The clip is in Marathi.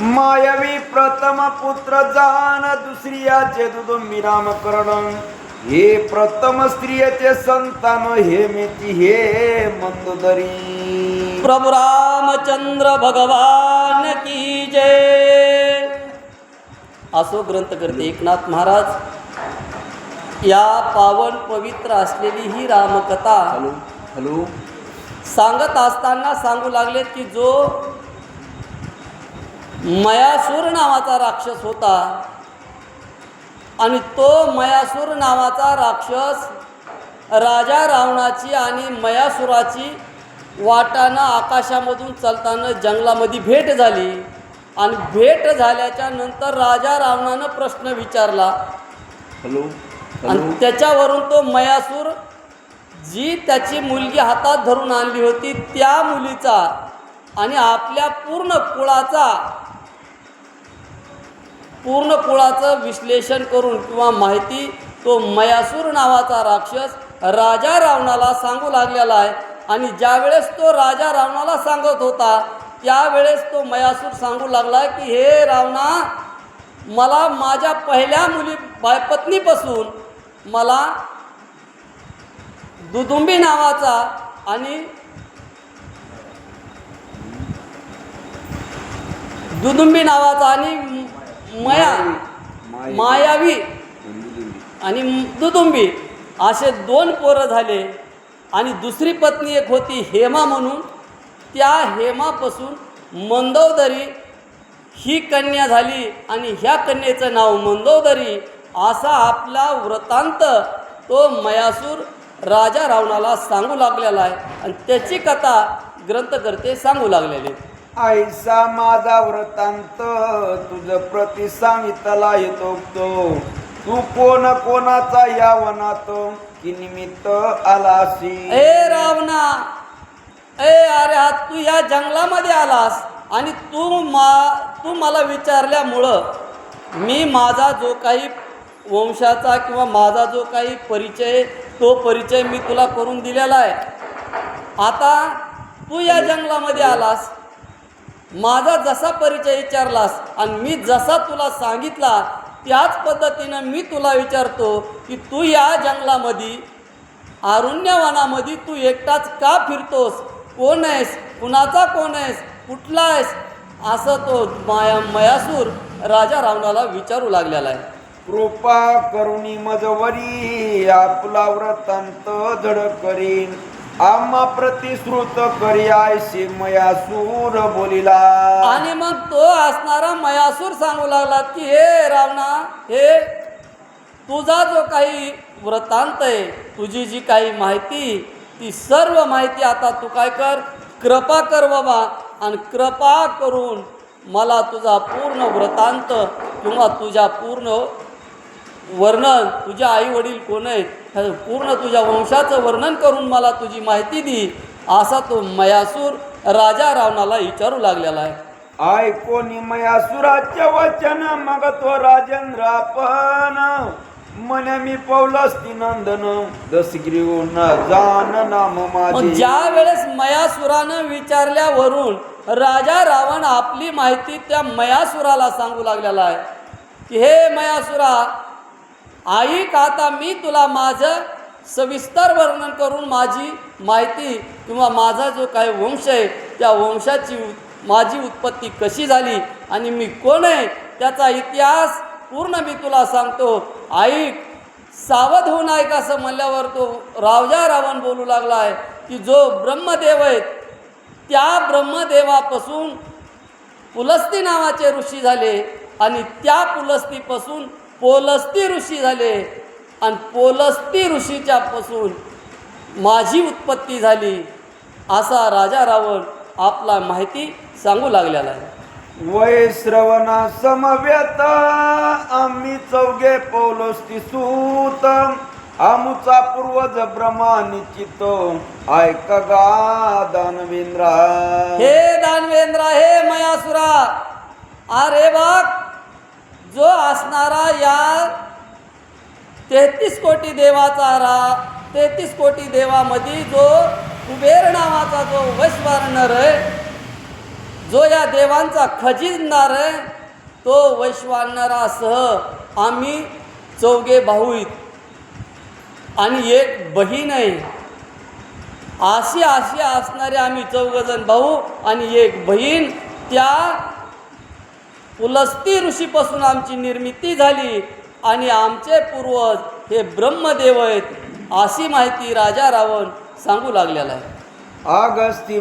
मायवी प्रथम पुत्र जान दुसरियाचे दुदुंबी नामकरण हे प्रथम स्त्रियेचे संतान हे मेती हे मंदोदरी. प्रभु रामचंद्र भगवान की जय. असो ग्रंथ करते एकनाथ महाराज. या पावन पवित्र असलेली ही रामकथा. Hello hello. सांगत असताना सांगू लागले की जो मयासूर नावाचा राक्षस होता आणि तो मयासूर नावाचा राक्षस राजा रावणाची आणि मयासुराची वाटानं आकाशामधून चालताना जंगलामध्ये भेट झाली. आणि भेट झाल्याच्यानंतर राजा रावणानं प्रश्न विचारला. हॅलो आणि त्याच्यावरून तो मयासूर जी त्याची मुलगी हातात धरून आणली होती त्या मुलीचा आणि आपल्या पूर्ण कुळाचा पूर्ण कुळाचं विश्लेषण करून किंवा माहिती तो मयासूर नावाचा राक्षस राजा रावणाला सांगू लागलेला आहे. आणि ज्यावेळेस तो राजा रावणाला सांगत होता त्यावेळेस तो मयासूर सांगू लागला की हे रावणा मला माझ्या पहिल्या मुली बायपत्नीपासून मला दुदुंबी नावाचा आणि दुदुंबी नावाचा आणि मया मायावी आणि दुदुंबी असे दोन पोरं झाले. आणि दुसरी पत्नी एक होती हेमा म्हणून. त्या हेमापासून मंदोदरी ही कन्या झाली आणि ह्या कन्येचं नाव मंदोदरी असा आपला वृत्तांत तो मयासूर राजा रावणाला सांगू लागलेला आहे आणि त्याची कथा ग्रंथकर्ते सांगू लागलेले आईसा माझा व्रतांत तुझ प्रति सांगितला येतो तो. तू कोण कोणाचा या वनात कि निमित्त आलासी? ए रावणा ए अरे हा तू या जंगलामध्ये आलास आणि तू मा तू मला विचारल्यामुळं मी माझा जो काही वंशाचा किंवा माझा जो काही परिचय तो परिचय मी तुला करून दिलेला आहे. आता तू या जंगलामध्ये आलास माझा जसा परिचय विचारलास आणि मी जसा तुला सांगितला त्याच पद्धतीनं मी तुला विचारतो की तू या जंगलामध्ये आरुण्यवनामध्ये तू एकटाच का फिरतोस? कोण आहेस? कुणाचा कोण आहेस? कुठला आहेस? असं तो माया मयासूर राजा रावणाला विचारू लागलेला आहे. कृपा करुणी मजवरी आपला व्रतांत धड करीन. आम्हा प्रतिश्रुत करी मयासूर बोलिला. आणि मग तो असणारा मयासूर सांगू लागला की हे रावणा हे तुझा जो काही वृत्तांत आहे तुझी जी काही माहिती ती सर्व माहिती आता तू काय कर? कृपा कर बाबा आणि कृपा करून मला तुझा पूर्ण वृत्तांत किंवा तुझ्या पूर्ण वर्णन तुझ्या आई वडील कोण आहेत? ह्या पूर्ण तुझ्या वंशाचं वर्णन करून मला तुझी माहिती दी. असा तो मयासूर राजा रावणाला विचारू लागलेला आहे. ऐकोनी मयासुराचे वचन मग तो राजेंद्र आपण. मन मी पौलस्ती नंदन दसग्रीवून जान नाम माझे. ज्या वेळेस मयासुरानं विचारल्यावरून राजा रावण आपली माहिती त्या मयासुराला सांगू लागलेला आहे. की हे मयासुरा ऐक आता मी तुला माझं सविस्तर वर्णन करून माझी माहिती किंवा माझा जो काही वंश आहे त्या वंशाची माझी उत्पत्ती कशी झाली आणि मी कोण आहे त्याचा इतिहास पूर्ण मी तुला सांगतो. ऐक सावध होऊन ऐक असं म्हणल्यावर तो रावजा रावण बोलू लागला आहे की जो ब्रह्मदेव आहे त्या ब्रह्मदेवापासून पुलस्ती नावाचे ऋषी झाले आणि त्या पुलस्तीपासून पोलस्ती ऋषी झाले. आणि पोलस्ती ऋषीच्या पासून माझी उत्पत्ती झाली असा राजा रावण आपला माहिती सांगू लागलेला आहे. वय श्रवणा आम्ही चौघे पौलस्ती सूत आमुचा पूर्वज ब्रह्मा निश्चित ऐक गा दानवेंद्रा. हे दानवेंद्र हे मयासुरा. अरे बघ जो असणारा या तेहतीस कोटी देवाचा रा तेहतीस कोटी देवामध्ये जो कुबेर नावाचा जो वैश्वानर आहे जो या देवांचा खजिनदार आहे तो वैश्वानरासह आम्ही चौघे भाऊ आणि एक बहीण आहे. अशी अशी असणारे आम्ही चौघजण भाऊ आणि एक बहीण त्या पुलस्ती ऋषीपासून आमची निर्मिती झाली आणि आमचे पूर्वज हे ब्रह्मदेव आहेत अशी माहिती राजा रावण सांगू लागलेला आहे. अगस्ती